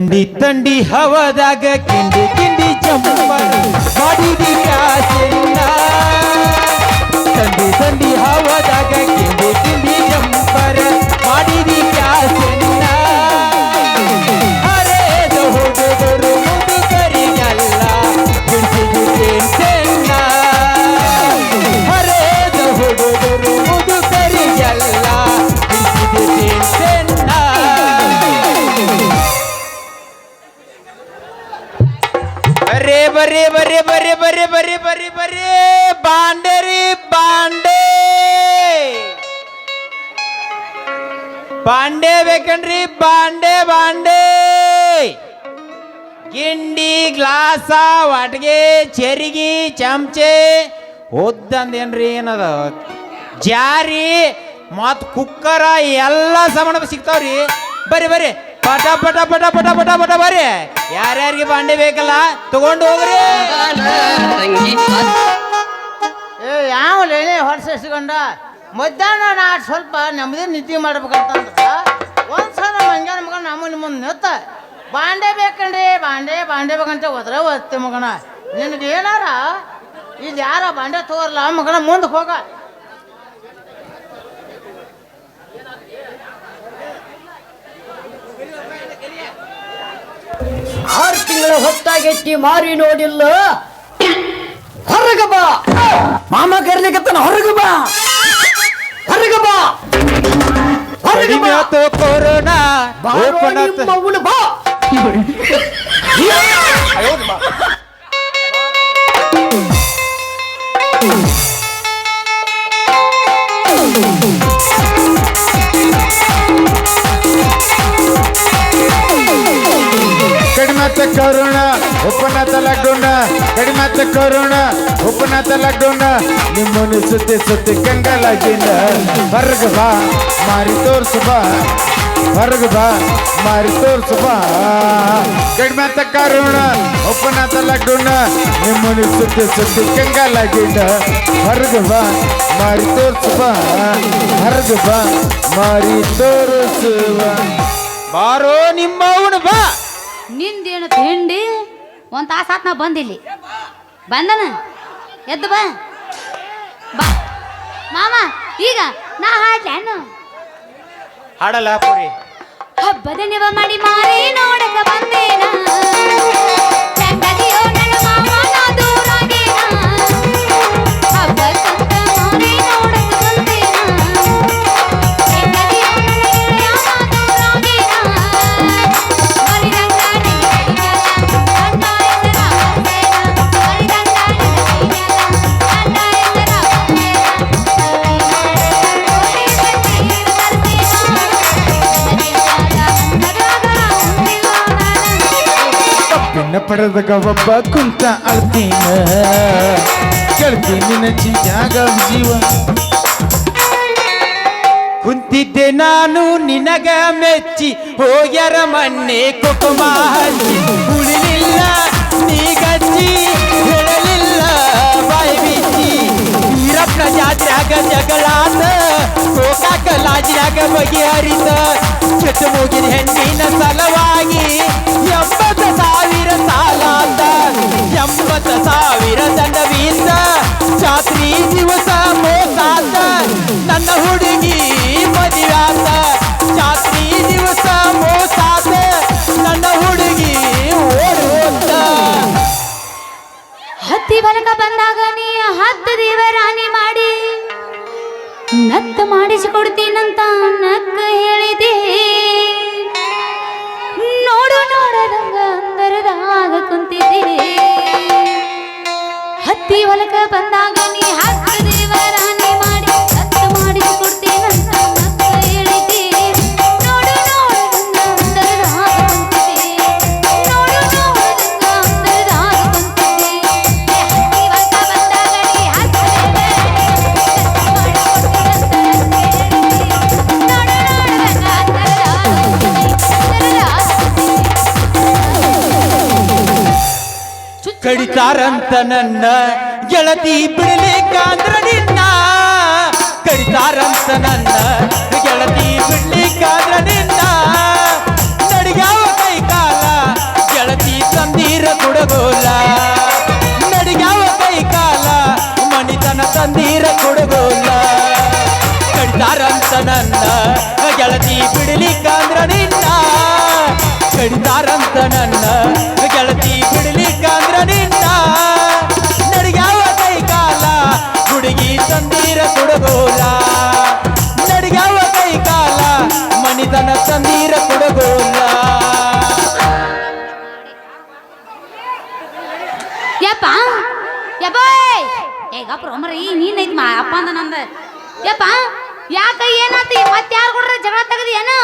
ತಂಡಿ ತಂಡಿ ಹವದಾಗ ಕಿಂಡಿ ಕಿಂಡಿ ಬಾಡಿ ಮಾಡಿದಿ ಕಾಸಿಲ್ಲ ತಂಡಿ ಬರ್ರಿ ಬರ್ರಿ ಬರ್ರಿ ಬರ್ರಿ ಬರ್ರಿ ಬರ್ರಿ ಬರ್ರಿ ಬಾಂಡೇರಿ ರೀ ಬಾಂಡೆ. ಬಾಂಡೆ ಬೇಕನ್ರಿ ಬಾಂಡೆ ಬಾಂಡೆ. ಗಿಂಡಿ, ಗ್ಲಾಸ, ವಾಟ್ಗೆ, ಚೆರಿಗಿ, ಚಮಚೆ. ಒದ್ದಂದೇನ್ರಿ ಏನದ? ಜಾರಿ ಮತ್ತು ಕುಕ್ಕರ, ಎಲ್ಲ ಸಾಮಾನು ಸಿಗ್ತಾವ್ರಿ. ಬರ್ರಿ ಬರ್ರಿ ಪಟ ಪಟ ಪಟ ಪಟ ಪಟ ಪಟ ಬರ್ರಿ. ಯಾರ್ಯಾರಿಗೆ ಬಾಂಡೆ ಬೇಕಲ್ಲ, ತಗೊಂಡು ಹೋಗ್ರಿ. ಏ ಯಾವ ಲೇನೆ ಹೊರಸ ಮಧ್ಯಾಹ್ನ ನಾ ಸ್ವಲ್ಪ ನೆಮ್ಮದಿ ನಿದ್ದೆ ಮಾಡ್ಬೇಕಂತ ಒಂದ್ಸಲ ಹಂಗೆ ಮಗ ನಮ್ಮ ಮುಂದೆ ನೆತ್ತ. ಬಾಂಡೆ ಬೇಕಂಡ್ರಿ ಬಾಂಡೆ ಬಾಂಡೆ ಬೇಕಂತ ಹೋದ್ರೆ ಓದ್ತೆ ಮಗನ. ನಿನಗೆ ಏನಾರ ಇಲ್ಲಿ ಯಾರ ಬಾಂಡೆ ತೋರ್ಲ ಮಗನ ಮುಂದಕ್ಕೆ ಹೋಗ. ಹೊತ್ತಾಗೆತ್ತಿ ಮಾರಿ ನೋಡಿಲ್ಲ. ಹೊರಗ ಬಾ. ಮಾಮ ಕರ್ಲಿಕತ್ತನ ಹೊರಗ ಬಾ. ಹೊರಗ ಬಾ. ಹೊರಗ ಬಾ. ಕೊರೋನಾ. ಮತ್ತ ಕರುಣ ಉಪ್ಪನಾಥ ಲಡ್ಡುಣ ಗಡಿ ಮತ್ತ ಕರುಣ ಉಪ್ಪನಾಥ ಲಡ್ಡುಣ ನಿಮ್ಮನ್ನು ಸುತ್ತಿ ಸುತ್ತಿ ಕಂಗಲಾಗಿಲ್ಲ ಹೊರಗ ಬಾ, ಮಾರಿ ತೋರ್ಸು ಬಾ, ಹೊರಗ ಬಾ, ಮಾರಿ ತೋರ್ಸು ಬಾ. ಕಡಿ ಮತ್ತ ಕರುಣ ಉಪ್ಪನಾಥ ಲಡ್ಡುಣ ನಿಮ್ಮನ್ನು ಸುತ್ತಿ ಸುತ್ತಿ ಕಂಗಲಾಗಿಲ್ಲ ಹೊರಗ ಬಾ, ಮಾರಿ ತೋರ್ಸು ಬಾ, ಹೊರಗ ಬಾ, ಮಾರಿ ತೋರಿಸುವ ಬಾರೋ ನಿಮ್ಮವನು ಬಾ. ನಿಂದೇನು ತಿಂಡಿ? ಒಂದು ತಾಸು ಆತ್ ನಾ ಬಂದಿಲ್ಲಿ. ಬಂದನ? ಎದ್ದು ಬಾ. ಬಾ. ಮಾಮ ಈಗ ನಾ ಹಾಡ್ಲೇನು ಹಾಡಲ್ಲ ಪುರಿ ಹಬ್ಬದ ನೆವ ಮಾಡಿ ಮಾರಿ ನೋಡಕ ಬಂದೇನ? ಚಂಡದಿಯೋ ನನ್ನ ಮಾಮ ದಾರದಾಗ ಒಬ್ಬ ಕುಂತ ಅಳ್ತೀನ? ಕೇಳ್ತೀನಿ ಜಾಗ ಜೀವ. ಕುಂತಿದ್ದೆ ನಾನು ನಿನಗ ಮೆಚ್ಚಿ, ಹೋಗ್ಯರ ಮನ್ನೆ ಕುಟುಂಬ ಉಳಿಲಿಲ್ಲ ನೀಗಜ್ಜಿ ಹೇಳಲಿಲ್ಲ, ಬಾಯಿ ಬಿಚ್ಚಿ. ವೀರಪ್ಪನ ಜಾತ್ರಾಗ ಜಗಳಾತ ಕೋಕಾಕ ಲಾಜಿಯಾಗ ಬಗೆಹರಿತ. ಚಟುಮುಗಿನ ಹೆಣ್ಣಿನ ಸಲವಾಗಿ, ಎಂಬ ಹತ್ತಿ ಬಲಕ ಬಂದಾಗ ನೀ ಹತ್ತು ದೇವರಾಣಿ ಮಾಡಿ ನತ್ತ ಮಾಡಿಸಿಕೊಡ್ತೀನಂತ ನಕ್ಕ ಹೇಳಿದೆ. ನೋಡು ನೋಡದಂಗ ಅಂದರದಾಗ ಕುಂತಿದ್ದೆ ಹತ್ತಿ ಹೊಲಕ ಬಂದಾಗ ನೀ ಹತ್ತು ಕಡಿತಾರಂತ ನನ್ನ ಗೆಳತಿ ಬಿಡ್ಲಿಕ್ಕಂದ್ರ ನಿನ್ನ. ಕಡಿತಾರಂತ ನನ್ನ ಗೆಳತಿ ಬಿಡ್ಲಿಕ್ಕಾದ್ರ ನಿನ್ನ. ನಡಿಗ್ಯಾವ ಕೈ ಕಾಲ ಗೆಳತಿ ತಂದೀರ ಕೊಡಗೋಲ. ನಡಿಗ್ಯಾವ ಕೈ ಕಾಲ ಮಣಿತನ ತಂದೀರ ಕೊಡಗೋಲ. ಕಡಿತಾರಂತ ನನ್ನ ಗೆಳತಿ ಬಿಡ್ಲಿಕ್ಕಂದ್ರ ನಿನ್ನ. ಕಡಿತಾರಂತ ನನ್ನ ಏ ಈ ನೀನೈತ್ ಮಾ ಅಪ್ಪ ಅಂದ ನಂದ. ಯಪ್ಪ ಯಾಕ ಏನಾತಿ? ಮತ್ತೆ ಯಾರು ಕೊಡ್ರ ಜಗಳ ತೆಗದಿ ಏನು?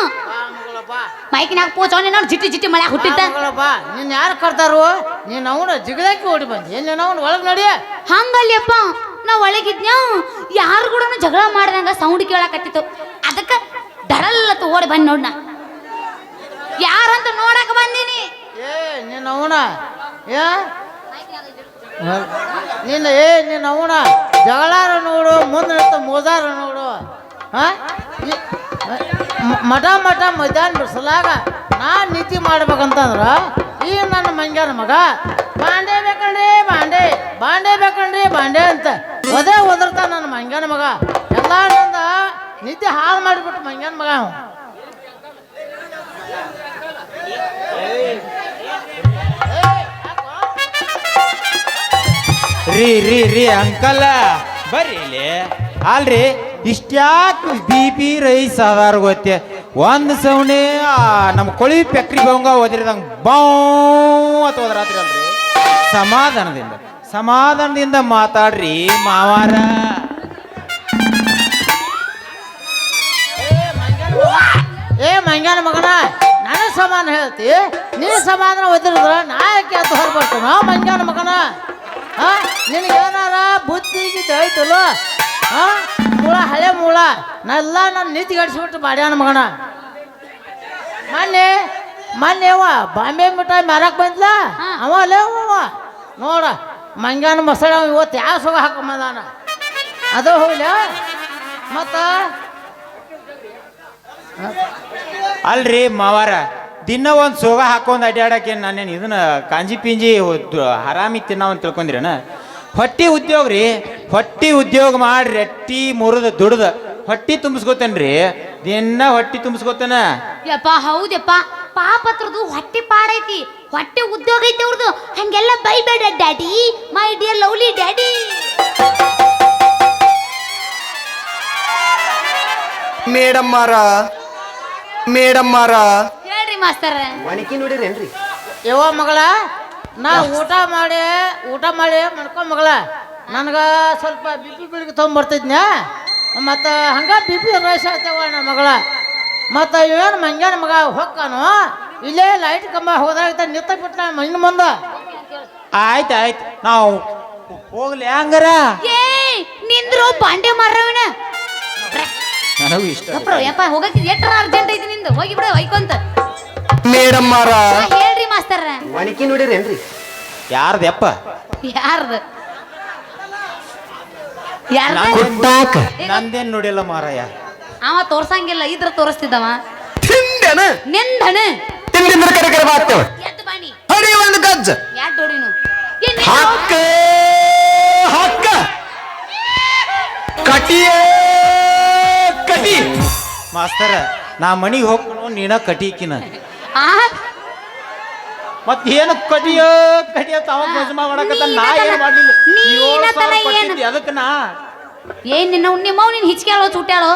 ಮೈಕಿನಾಗ ಪೂಚ ನೀನು ಜಿಟ್ಟಿ ಜಿಟ್ಟಿ ಮಳೆ ಹುಟ್ಟಿದ್ದ. ನಿನ್ನ ಯಾರು ಕರ್ತಾರು? ನೀನು ಅವನ ಜಿಗದಾಕಿ ಓಡಿ ಬಂದಿ ಏನು ಅವನು ಒಳಗೆ ನಡಿ. ಹಂಗಲ್ಲಪ್ಪ ನಾ ಒಳಗಿದ್ನ ಯಾರು ಕೂಡ ಜಗಳ ಮಾಡಿದಂಗ ಸೌಂಡ್ ಕೇಳಕತ್ತಿತ್ತು. ಅದಕ್ಕ ದಡಲ್ಲತ್ತು ಓಡಿ ಬಂದ್ ನೋಡ್ನ. ಯಾರಂತ ನೋಡಕ್ ಬಂದೀನಿ? ಏ ನಿನ್ನ ಅವನ ಏ ನಿನ್ನ ಏ, ನಿನ್ನ ಅವಣ ಜಗಳಾರ ನೋಡು, ಮುಂದೆ ನಿಂತ ಮೋದಾರ ನೋಡು. ಹಾ ಮಠ ಮಠ ಮಧ್ಯಾಹ್ನ ಬಿಡಿಸಲಾಗ ನಾ ನೀತಿ ಮಾಡ್ಬೇಕಂತಂದ್ರೆ ಈ ನನ್ನ ಮಂಗ್ಯಾನ ಮಗ, ಬಾಂಡೆ ಬೇಕಣ್ರಿ, ಬಾಂಡೆ ಬಾಂಡೆ ಬೇಕಣ್ರಿ, ಬಾಂಡೆ ಅಂತ ಒದೇ ಒದರ್ತ ನನ್ನ ಮಂಗ್ಯಾನ ಮಗ. ಎಲ್ಲ ನಂದ ನೀತಿ ಹಾಳು ಮಾಡಿಬಿಟ್ಟು ಮಂಗ್ಯಾನ ಮಗ ರೀ ರೀ ರೀ ಅಂಕಲ್ಲ ಬರ್ರಿ ಇಲ್ಲಿ. ಅಲ್ರಿ, ಇಷ್ಟ್ಯಾಕೆ ಬಿ ಪಿ ರೈಸ್ ಅದಾರ ಗೊತ್ತೆ. ಒಂದು ಸೌಣಿ ನಮ್ಮ ಕೊಳಿ ಪೆಕ್ರಿ ಬಂಗ ಓದಿರಿದಂಗೆ ಬೌ ಅಂತ ಹೋದ್ರಾತ್ರಿ ಅಲ್ರಿ. ಸಮಾಧಾನದಿಂದ ಸಮಾಧಾನದಿಂದ ಮಾತಾಡ್ರಿ ಮಾವಾರ. ಏ, ಮಂಗ್ಯಾನ ಮಗನ ನಾನು ಸಮಾನ ಹೇಳ್ತಿ. ನೀ ಸಮಾಧಾನ ಓದಿರಿದ್ರ ನಾ ಯಾಕೆ ಅಂತ ಹೊರಬರ್ತೇನೆ ಮಂಗ್ಯಾನ ಮಗನ? ಹಾ ನಿನಗೇನಾರ ಬುದ್ಧಿ ಗಿದ್ದಿ ಐತಲ್ಲೋ ಹಾ ಮೂಳ ಹಳೆ ಮೂಳ. ನಾ ಎಲ್ಲ ನನ್ನ ನೀತಿ ಗಡಿಸ್ಬಿಟ್ಟು ಮಾಡ್ಯಾನ ಮಗನ. ಮೊನ್ನೆ ಮೊನ್ನೆ ಅವ ಬಾಂಬೆ ಮಿಠಾಯಿ ಮಾರಕ್ ಬಂದ್ಲ. ಅವ ಅಲ್ಲೇ ಅವ ನೋಡ ಮಂಗ್ಯಾನ ಮೊಸಳೆ ಅವ ಇವತ್ತು ಯಾವ ಸುಗ ಹಾಕೊಂಬಂದಾನ? ಅದು ಹೋಗ್ಲ? ಮತ್ತ? ಅಲ್ರಿ ಮಾವಾರ. ದಿನ ಒಂದು ಸೋಗ ಹಾಕೊಂಡು ಅಡ್ಡಾಡಕ್ಕೆ ನಾನೇನು ಇದನ್ನ ಕಾಂಜಿ ಪಿಂಜಿ ಹರಾಮಿ ತಿನ್ನವ ಅಂತ ತಿಳ್ಕೊಂಡಿರನ? ಹೊಟ್ಟಿ ಉದ್ಯೋಗ ರೀ ಹೊಟ್ಟಿ ಉದ್ಯೋಗ ಮಾಡಿ ರಟ್ಟಿ ಮುರಿದ ದುಡ್ದು. ಹೊಟ್ಟಿ ತುಂಬಿಸ್ಕೋತೇನ್ರಿ? ದಿನ ಹೊಟ್ಟಿ ತುಂಬಿಸ್ಕೋತೇನ? ಯಪ್ಪ ಹೌದಪ್ಪ ಪಾಪತ್ರದು ಹೊಟ್ಟಿ ಪಾಡೈತಿ. ಹೊಟ್ಟೆ ಉದ್ಯೋಗ ಐತಿ ಅವ್ರದ್ದು ಹಂಗೆಲ್ಲ ಬೈಬೇಡ daddy. My dear lovely daddy. Madam ಮಾರ ಮೇಡಮ್ ಮಾರ ಹೇಳ್ರಿ ಮಾಸ್ತರ. ಮಣಿಕಿ ನೋಡಿರೇನ್ರಿ? ಯವ್ವ ಮಗಳ ನಾ ಊಟ ಮಾಡಿ ಊಟ ಮಾಡಿ ಮಾಡ್ಕೊ ಮಗಳ. ನನಗೆ ಸ್ವಲ್ಪ ಬಿ ಪಿ ಬೆಳಿಗ್ಗೆ ತೊಗೊಂಬರ್ತಿದ್ನ್ಯಾ? ಮತ್ತು ಹಂಗ ಬಿ ಪಿ ರೈಸ್ ಆಯ್ತವ ನನ್ನ ಮಗಳ. ಮತ್ತು ಏನು ಮಂಜಾನ ಮಗ ಹೊಕ್ಕಾನು? ಇಲ್ಲೇ ಲೈಟ್ ಕಂಬ ಹೋದಾಗ ನಿತ್ತ ಬಿಟ್ಟ ಮಣ್ಣ ಮುಂದ. ಆಯ್ತು ಆಯ್ತು. ನಾವು ಹೋಗ್ಲಿ ಹಂಗಾರ. ಏ ನಿಂದ್ರು ಬಾಂಡೆ ಮಾರವಣ ನನಗೂ ಇಷ್ಟ ಯಪ್ಪ ಹೋಗಕ್ಕೆ ಎಷ್ಟರ ಅರ್ಜೆಂಟ್ ಐತಿ ನಿಂದು. ಹೋಗಿ ಬಿಡು ಒಯ್ಕೊಂತ ಮೇಡಮ್ ಮಾರ ಹೇಳ್ರಿ ಮಾಸ್ತರ. ಮಣಿಕಿ ನೋಡಿರೇನ್ರಿ ಯಾರ್ದಪ್ಪ ಯಾರ್ದು ಯಾರ್ದ? ಕುಟ್ಟಾಕ. ನಂದೇನ್ ನೋಡಿಲ್ಲ ಮಾರಾಯ. ಅವ ತೋರ್ಸಂಗಿಲ್ಲ ಇದ್ರ ತೋರಿಸ್ತಿದ್ದವ. ತಿಂದೆನ? ನಿಂದಣ ತಿಂದಿಂದ್ರ ಕರೆ ಕರೆ ಬಾರ್ತೇವ ಎದ್ದು ಬಾಣಿ ಹಡಿ ಒಂದು ಗಜ್ಜ. ಯಾಡ್ ಡೋಡಿನು ಏ ನಿಂದು- ಹಾಕ. ಹಾಕ ಕಟಿ. ಮಾಸ್ತರ ನಾ ಮನಿಗೆ ಹೋಗ್ಕೊಂಡು ನೀನ ಕಟೀಕಿನ ಮತ್ ಏನು ಕಡಿಯೋ ಕಡಿಯ ತಾವ ಮಜಮಾ ಮಾಡಕತ್ತ ನಾ ಏನ್ ಮಾಡ್ಲಿಲ್ಲ. ಏಳ್ ಸಾವಿರ? ಕೊಟ್ಟಿದ್ದಿ, ಅದಕ್ಕ ನಾ ಏನ್ ನಿನ್ನ ನಿಮ್ಮವ್ ನೀನ್ ಹಿಚ್ಕ್ಯಾಳೋ ಚುಟ್ಯಾಳೋ?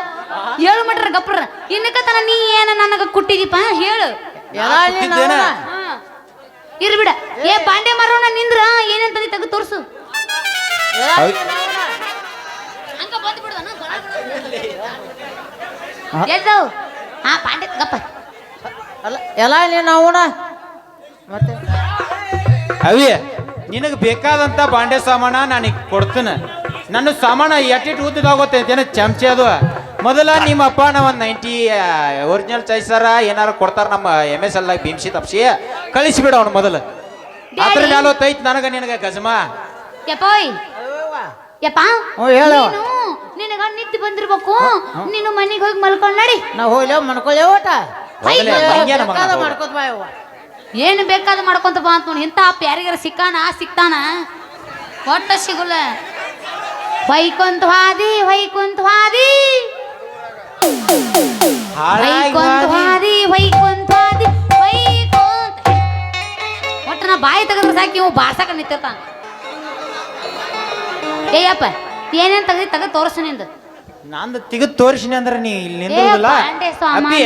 ಹೇಳು ಮಟ್ರ ಗಪ್ರ. ಇನ್ನಕತನ ನೀ ಏನ ನನಗ ಕುಟ್ಟಿದೀಪ ಹೇಳು. ಇರ್ಬಿಡ ಏ ಬಾಂಡೆ ಮಾರೋಣ ನಿಂದ್ರ ಏನಂತ ತೆಗೆದು ತೋರ್ಸು. ಬಂದ್ ಹಾ ಬಾಂಡೆ ಗಪ್ಪ. ಅಲ್ಲ ಎಲ್ಲ ನೀನು ಅವನ ಮತ್ತೆ? ಅವಿ ನಿನಗೆ ಬೇಕಾದಂತ ಬಾಂಡೆ ಸಾಮಾನ ನನಗೆ ಕೊಡ್ತೀನಿ. ನನ್ನ ಸಾಮಾನ ಎಟ್ಟಿಟ್ಟು ಉದ್ದದಾಗುತ್ತೆ ಅಂತೇನ ಚಮಚೆ ಅದು. ಮೊದಲ ನಿಮ್ಮ ಅಪ್ಪ ನಾ ಒಂದು ನೈಂಟಿ ಒರಿಜಿನಲ್ ಚೈಸರ ಏನಾರ ಕೊಡ್ತಾರೆ ನಮ್ಮ ಎಂ ಎಸ್ ಎಲ್ ಭೀಮ್ಸಿ ತಪ್ಸಿ. ಕಳಿಸಿಬಿಡ ಅವ್ನು ಮೊದಲು. ಅದ್ರ ಮ್ಯಾಲ ತೈತ್ ನನಗ ನಿನಗೆ ಗಜಮ. ಯಪ್ಪೋಯ್. ಅವ್ವ. ಯಪ್ಪ ಹೇಳು. ನೀನು ನಿನಗ ನಿತ್ತಿ ಬಂದಿರ್ಬೇಕು. ನೀನು ಮನೆಗೆ ಹೋಗಿ ಮಲ್ಕೊಂಡು ನಡಿ. ನಾ ಹೋಗ್ಲಿ ಮಣ್ಕೊಳ್ಳಿ ಓಟ ಹೋಗ್ಲಿ, ಮಂಗ್ಯಾನ ಮಗನ ಹೋಗು. ಮಾಡ್ಕೋತ ಬಾ ಯವ್ವ. ಏನು ಬೇಕಾದ ಮಾಡ್ಕೊಂತ ಬಾ ಅಂತ ನೋಡಿ ಇಂಥ ಅಪ್ಪ ಯಾರಿಗಾರ ಸಿಕ್ಕಾನ ಸಿಕ್ತಾನ? ಒಟ್ಟ ಸಿಗುಲ್ಲ. ವೈಕುಂತ ಹಾದಿ ವೈಕುಂತ ಹಾದಿ ಹಾಳಾಗಿ ವಾದಿ. ಹೋದಿ. ಹಾದಿ ವೈಕುಂತ ಹಾದಿ ನಾ ಬಾಯಿ ತೆಗೆದ್ರೆ ಸಾಕಿ ಇವು ಬಾರ್ಸಕ ನಿಂತಿರ್ತಾನ. ಏಯಪ್ಪ ಏನೇನು ತೆಗ್ದಿ ತೆಗೆದು ತೋರಿಸು ನಿಂದು. ನಂದು ತಿಗದ್ ತೋರಿಸಿನಿ ಅಂದ್ರೆ ನೀ ಇಲ್ಲಿ ಏ ಪಾಂಡೆ ಸ್ವಾಮಾನ. ಅಪ್ಪಿ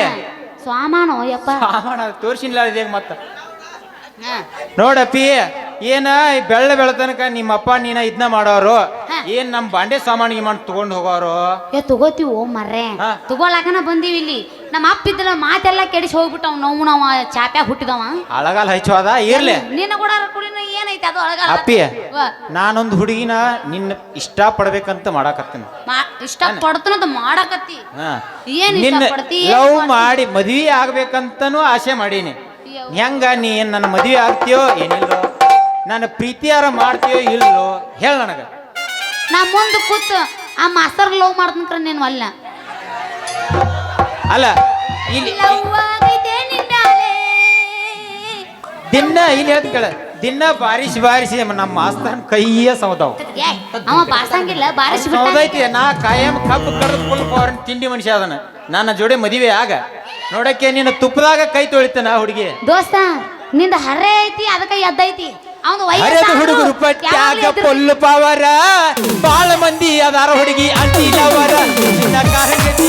ಸ್ವಾಮಾನೋ ಯಪ್ಪ ಸಾಮಾನ ತೋರಿಸಿಲ್ಲ ಇದೇಗ ಮತ್ತ ಹಾ. ನೋಡಪ್ಪಿ ಏನ ಈ ಬೆಳ್ಳ ಬೆಳತನಕ ನಿಮ್ಮಪ್ಪ ನೀನ ಇದ್ನ ಮಾಡೋರು. ಏನ್ ನಮ್ ಬಾಂಡೆ ಸಾಮಾನು ಮಾಡಿ ತಗೊಂಡ್ ಹೋಗೋರು ಏ ತಗೋತೀವೋ ಮರ್ರೆ ಹಾ. ತಗೋಲಾಕನ ಬಂದೀವಿ ಇಲ್ಲಿ ನಮ್ಮ ಅಪ್ಪ ಇದ್ದಲ್ಲ ಮಾತೆಲ್ಲ ಕೆಡಿಸಿ ಹೋಗ್ಬಿಟ್ಟವ್ ನೋವು ನಾವು ಚಾಪ್ಯಾಗ ಹುಟ್ಟಿದವ. ಅಳಗಾಲ ಹಚ್ಚೋದ ಇರ್ಲಿ. ನಿನ್ನ ಕೂಡ ಕುಡಿನ ಏನೈತೆ ಅದು ಅಳಗಾಲ? ಅಪ್ಪಿ. ನಾನೊಂದು ಹುಡುಗಿನ ನಿನ್ನ ಇಷ್ಟ ಪಡ್ಬೇಕಂತ ಮಾಡಾಕತ್ತೀನಿ. ಇಷ್ಟ ಪಡ್ತನಂತ ಮಾಡಾಕತ್ತಿ. ಏನ್ ನಿನ್ನ ಲವ್? ಮಾಡಿ ಮದ್ವಿ ಆಗ್ಬೇಕಂತನೂ ಆಸೆ ಮಾಡೀನಿ. ಹೆಂಗ ನೀ ಏನ್ ನನ್ನ ಮದ್ವಿ ಆಗ್ತೀಯೋ ಏನಿಲ್ಲೋ ನನ್ನ ಪ್ರೀತಿಯಾರ ಮಾಡ್ತೀಯೋ ಇಲ್ಲೋ ಹೇಳ ನನಗ. ನಾ ಮುಂದೆ ಕೂತ್ ಆ ಮಾಸ್ತರ್ ಲವ್ ಮಾಡ್ತಂಕ್ರ ನೀನು ಅಲ್ಲ. ಅಲ್ಲ ಇಲ್ಲಿ. ದಿನ ಇಲ್ಲಿ ಹೇಳ್ತೀನಿ ಕೇಳ ದಿನ ಬಾರಿಸಿ ಬಾರಿಸಿ ನಮ್ಮ ಮಾಸ್ತನ ಕೈಯ ಸೌದಾವ್ ಏ, ಅವ ಬಾರ್ಸಂಗಿಲ್ಲ ಬಾರಿಸಿ ಸೌದೈತಿ ನಾ ಕಾಯಂ ಕಬ್ಬು ಕಡ್ದು ಫುಲ್ ಪವರ್ ತಿಂಡಿ ಮನುಷ್ಯ ಅದನ. ನನ್ನ ಜೋಡಿ ಮದುವೆ ಆಗ ನೋಡಕ್ಕೆ ನಿನ್ನ ತುಪ್ಪದಾಗ ಕೈ ತೊಳಿತಾನ ಹುಡುಗಿ. ದೋಸ್ತ ನಿಂದ ಹರ್ರೆ ಐತಿ ಅದಕ್ಕ ಎದ್ದೈತಿ. ಅವನು ಹುಡುಗರು ಪೊಲ್ಲು ಪಾವರ. ಬಾಳ ಮಂದಿ ಅದಾರ ಹುಡುಗಿ ಅಂಟಿಲವರ ನಿನ್ನ ಕಾರಂಗತಿ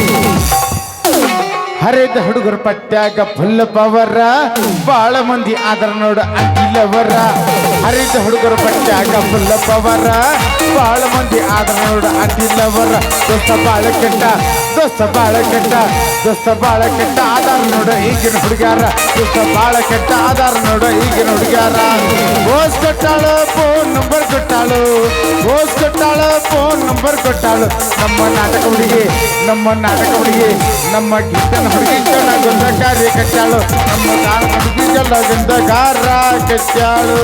ಹರಿದ ಹುಡುಗರು ಪಟ್ಟ್ಯಾಗ ಫುಲ್ ಪವರ ಬಾಳ ಮಂದಿ ಆದ್ರ ನೋಡ ಅಖಿಲವರ. ಹರಿದ ಹುಡುಗರು ಪಟ್ಟ್ಯಾಗ ಫುಲ್ ಪವರ ಬಾಳ ಮಂದಿ ಆದ್ರ ನೋಡ ಅಖಿಲವರ. ದೋಸ್ತ ಬಾಳ ಕೆಟ್ಟ, ದೋಸ್ತ ಬಾಳ ಕೆಟ್ಟ ದೊಸ ಬಾಳ ಕೆಟ್ಟ ಆದಾರ ನೋಡು ಈಗಿನ ಹುಡುಗ್ಯಾರ. ದೋಸ್ತ ಬಾಳ ಕೆಟ್ಟ ಆದಾರ ನೋಡು ಈಗಿನ ಹುಡುಗ್ಯಾರ. ಓಸ್ ಕೊಟ್ಟಾಳು ಫೋನ್ ನಂಬರ್ ಕೊಟ್ಟಾಳು. ಓಸ್ ಕೊಟ್ಟಾಳು ಫೋನ್ ನಂಬರ್ ಕೊಟ್ಟಾಳು. ನಮ್ಮ ನಾಟಕ ಹುಡುಗಿ, ನಮ್ಮ ನಾಟಕ ಹುಡುಗಿ, ನಮ್ಮ ಗೀತನ ಹುಡುಗಿ ಜಲಗಂಧ ಕಾರ್ಯ ಕಟ್ಟಾಳು ನಮ್ಮ ಗಾನ ಹುಡುಗಿ ಜಲಗಂಧ ಗಾರ ಕಟ್ಟಾಳು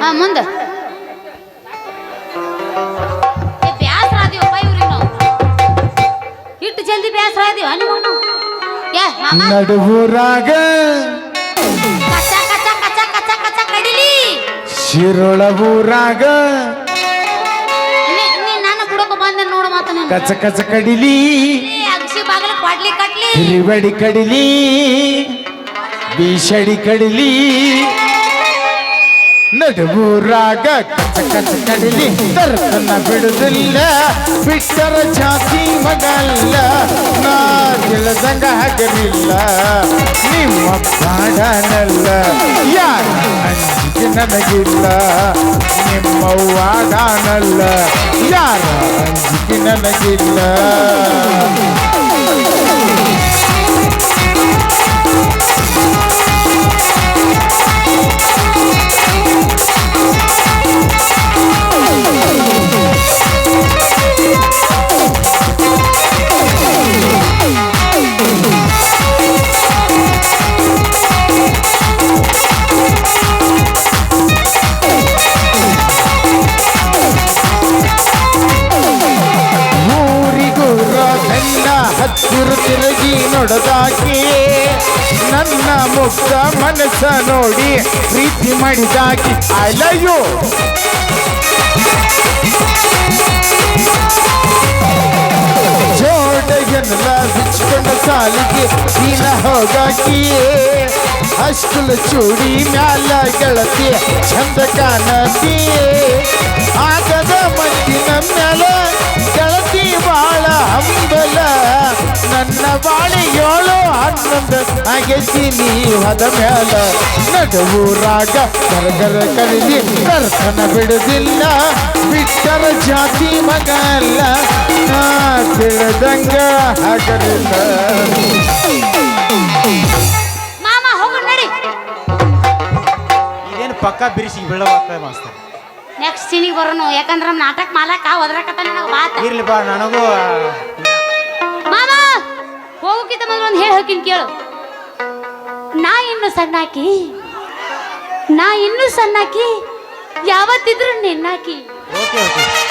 ಹಾ ಮುಂದೆ. ಏ, ಬ್ಯಾಸ್ರ ಆದಿವಪ್ಪ ಇವ್ರಿಗೆ ನಾವು. ಇಟ್ಟು ಜಲ್ದಿ ಬ್ಯಾಸ್ರ ಆದಿವ ನೀವು ಏ ಮಾಮ. ನಡುವೂರಾಗ ಕಚ್ಚ ಕಚ್ಚ ಕಚ್ಚ ಕಚ್ಚ ಕಚ್ಚ ಕಡಿಲಿ. ಶಿರೋಳ ಊರಾಗ ಕಚ ಕಚ ಕಡಿಲಿ. ಬಾಗಿಲ ಕೊಡ್ಲಿ ಕಟ್ಲಿ ಹಿರಿಬಡಿ ಕಡಿಲಿ. ಬೀಷಡಿ ಕಡಿಲಿ. ನಡುವೂರಾಗ ಕಚ ಕಚ ಕಡಿಲಿ. ತರ್ತನ ಬಿಡುದಿಲ್ಲ. ಬಿಟ್ಟರ ಜಾತಿ ಮಗಲ್ಲ. ನಾ ತಿಳಿದಂಗ ಹಾಕಲಿಲ್ಲ ನಿಮ್ಮ ಪಾಡನಲ್ಲ ಯಾರ ಅಂಜಿಕೆ ನನಗಿಲ್ಲ. ನಿಮ್ಮ ವಾಡನಲ್ಲ. ಯಾರ ಅಂಜಿಕೆ ನನಗಿಲ್ಲ ನೋಡದಾಕಿ ನನ್ನ ಮುಕ್ತ ಮನಸ್ಸ ನೋಡಿ ಪ್ರೀತಿ ಮಾಡಿದಾಕಿ ಐ ಜೋಡೆಯನ್ನೆಲ್ಲ ಬಿಚ್ಕೊಂಡ ಸಾಲಿಗೆ ದಿನ ಹೋಗಾಕಿಯೇ. ಅಷ್ಟುಲ ಚೂಡಿ ಮ್ಯಾಲ ಗೆಳತಿ ಚಂದ ಕಾಣತಿ ಆಗದ ಮತ್ತಿನ ಮ್ಯಾಲ ಗೆಳತಿ ಬಾಳ ಹಂಬಲ. ನನ್ನ ಬಾಳಿ ಏಳು ಹನ್ನೊಂದು. ಅಗೆಸಿ ನೀ ಹದ ಮ್ಯಾಲ ನಡುವೂರಾಗ ಕರಗರ ಕರಿದಿ ಕರ್ತನ ಬಿಡುದಿಲ್ಲ. ಬಿಟ್ಟರ ಜಾತಿ ಮಗಲ್ಲ ನಾ ತಿಳಿದಂಗ ಹಗರಿಲ್ಲ ಮಾಮ ಹೋಗು ನಡಿ. ಇದೇನು ಪಕ್ಕ ಬಿರಿಸಿ ಬೀಳವಾಗ್ತದೆ ಮಾಸ್ತರ್. ನೆಕ್ಸ್ಟ್ ಸೀನಿಗೆ ಬರೋಣ ಯಾಕಂದ್ರೆ ನಮ್ಮ ನಾಟಕ ಮಾಲಕ ಒದ್ರಕತ್ತ ನನಗೆ ಬಾತ. ಇರ್ಲಿ ಬಾ ನನಗೂ ಮಾಮ! ಹೋಗೋಕ್ಕಿಂತ ಮೊದಲು ಒಂದು ಹೇಳಿ ಹೋಗಿನ್ ಕೇಳು. ನಾ ಇನ್ನು ಸಣ್ಣಾಕಿ. ನಾ ಇನ್ನು ಸಣ್ಣಾಕಿ. ಯಾವತ್ತಿದ್ರು ನಿನ್ನಾಕಿ. Okay okay